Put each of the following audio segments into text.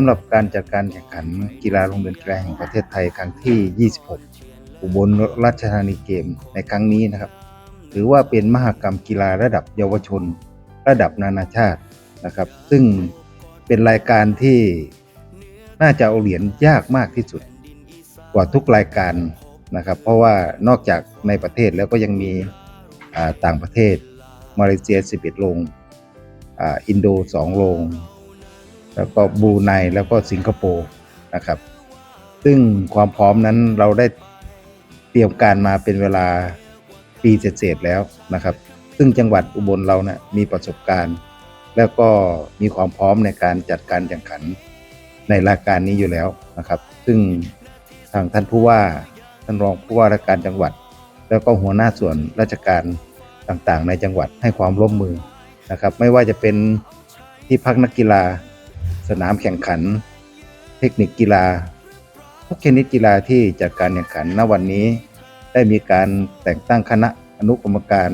ำหรับการจัดการแข่งขันกีฬาโรงเรียนกีฬาแห่งประเทศไทยครั้งที่ 26 อุบลราชธานีเกมในครั้งนี้นะครับ ถือว่าเป็นมหกรรมกีฬาระดับเยาวชน ระดับนานาชาตินะครับ ซึ่งเป็นรายการที่น่าจะเอาเหรียญยากมากที่สุด กว่าทุกรายการนะครับ เพราะว่านอกจากในประเทศแล้วก็ยังมีต่างประเทศมาเลเซีย 11 โรงออินโด 2 โรง แล้วก็บูไนแล้วก็สิงคโปร์นะครับ ซึ่งความพร้อมนั้นเราได้เตรียมการมาเป็นเวลาปีเศษแล้วนะครับ ซึ่งจังหวัดอุบลเราเนะี่ยมีประสบการณ์ แล้วก็มีความพร้อมในการจัดการแข่งขันในรายการนี้อยู่แล้วนะครับ ซึ่งทางท่านผู้ว่าท่านรองผู้ว่าราชการจังหวัด แล้วก็หัวหน้าส่วนราชการต่างๆ ในจังหวัดให้ความร่วมมือนะครับ ไม่ว่าจะเป็นที่พักนักกีฬา สนามแข่งขัน เทคนิคกีฬา ทุกชนิดกีฬาที่จัดการแข่งขันณวันนี้ ได้มีการแต่งตั้งคณะอนุกรรมการ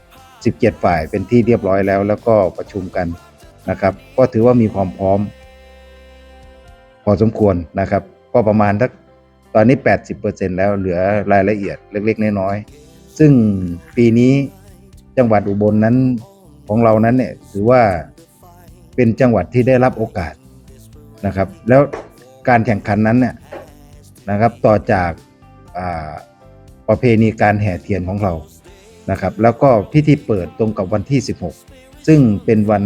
17 ฝ่ายเป็นที่เรียบร้อยแล้ว แล้วก็ประชุมกันนะครับ ก็ถือว่ามีความพร้อม พอสมควรนะครับ ก็ประมาณทักตอนนี้ 80%แล้วเหลือรายละเอียดเล็ก ๆ น้อยๆซึ่งปีนี้จังหวัดอุบลนั้นของเรานั้นเนี่ยถือว่า เป็นจังหวัดที่ได้รับโอกาสนะครับ แล้วการแข่งขันนั้นเนี่ยนะครับต่อจากอ่าประเพณีการแห่เทียนของเรานะครับ แล้วก็พิธีเปิดตรงกับวันที่ 16 ซึ่งเป็นวัน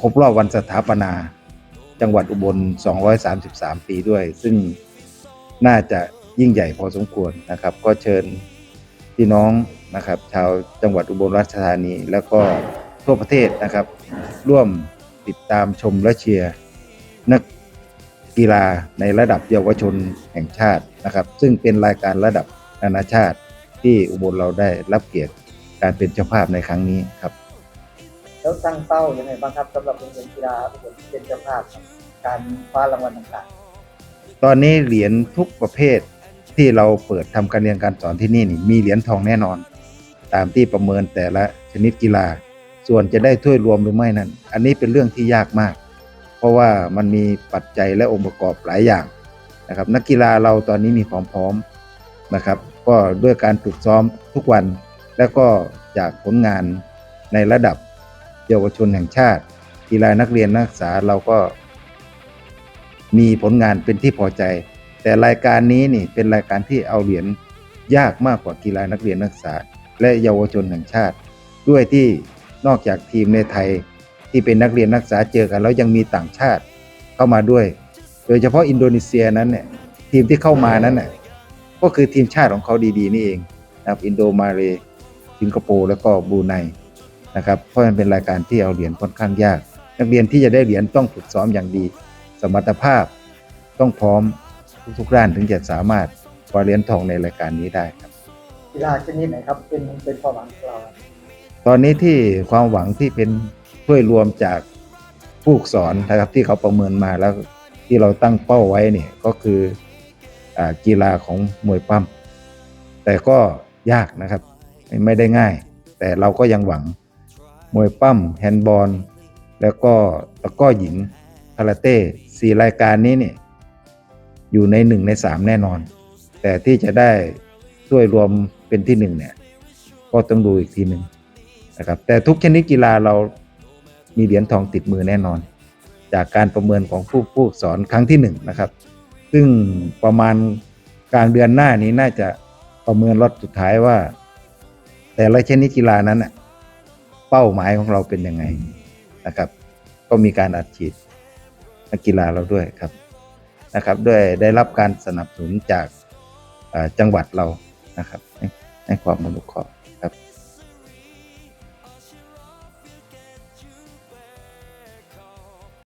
ครบรอบวันสถาปนา จังหวัดอุบล 233 ปีด้วย ซึ่งน่าจะยิ่งใหญ่พอสมควรนะครับ ก็เชิญพี่น้องนะครับ ชาวจังหวัดอุบลราชธานีแล้วก็ ทั่วประเทศนะครับ ร่วมติดตามชมและเชียร์นักกีฬาในระดับเยาวชนแห่งชาตินะครับ ซึ่งเป็นรายการระดับนานาชาติที่อุบลเราได้รับเกียรติการเป็นเจ้าภาพในครั้งนี้ครับ แล้วตั้งเป้ายังไงบ้างครับสำหรับโรงเรียนกีฬาอุบลที่เป็นเจ้าภาพครับการคว้ารางวัลต่างตอนนี้เหรียญทุกประเภทที่เราเปิดทำการเรียนการสอนที่นี่นี่มีเหรียญทองแน่นอน ตามที่ประเมินแต่ละชนิดกีฬา ส่วนจะได้ถ้วยรวมหรือไม่นั้น อันนี้เป็นเรื่องที่ยากมาก เพราะว่ามันมีปัจจัยและองค์ประกอบหลายอย่างนะครับ นักกีฬาเราตอนนี้มีความพร้อมนะครับ ก็ด้วยการฝึกซ้อมทุกวัน แล้วก็จากผลงานในระดับเยาวชนแห่งชาติกีฬานักเรียนนักศึกษาเราก็ มีผลงานเป็นที่พอใจ แต่รายการนี้นี่เป็นรายการที่เอาเหรียญยากมากกว่ากีฬานักเรียนนักศึกษา และเยาวชนแห่งชาติ ด้วยที่ นอกจากทีมในไทยที่เป็นนักเรียนนักศึกษาเจอกัน แล้วยังมีต่างชาติเข้ามาด้วย โดยเฉพาะอินโดนีเซียนั้นเนี่ยทีมที่เข้ามานั้นน่ะก็คือทีมชาติของเขาดีๆนี่เองนะครับอินโดมาเลสิงคโปร์แล้วก็บรูไนนะครับเพราะมันเป็นรายการที่เอาเหรียญค่อนข้างยาก นักเรียนที่จะได้เหรียญต้องฝึกซ้อมอย่างดี สมรรถภาพต้องพร้อมทุกๆด้านถึงจะสามารถคว้าเหรียญทองในรายการนี้ได้ครับกีฬาชนิดไหนครับเป็นเป็นความหวังของเรา ตอนนี้ที่ความหวังที่เป็นถ้วยรวมจากผู้สอนนะครับที่เขาประเมินมาแล้วที่เราตั้งเป้าไว้เนี่ยก็คืออกีฬาของมวยปั้มแต่ก็ยากนะครับไม่ได้ง่าย แต่เราก็ยังหวังมวยปั้มแฮนด์บอลแล้วก็ตะก้อหญิงคาราเต้สี่รายการนี้เนี่ยอยู่ในหนึ่งในสามแน่นอน แต่ที่จะได้ถ้วยรวมเป็นที่หนึ่งเนี่ยก็ต้องดูอีกทีหนึ่ง นะครับแต่ทุกชนิดกีฬาเรามีเหรียญทองติดมือแน่นอน จากการประเมินของผู้ผู้สอนครั้งที่หนึ่งนะครับ ซึ่งประมาณกลางเดือนหน้านี้น่าจะประเมินรอบสุดท้ายว่า แต่ละชนิดกีฬานั้นเป้าหมายของเราเป็นยังไงนะครับ ก็มีการอัดฉีดนักกีฬาเราด้วยครับนะครับด้วยได้รับการสนับสนุนจากจังหวัดเรานะครับ ให้ให้ความอนุเคราะห์ครับ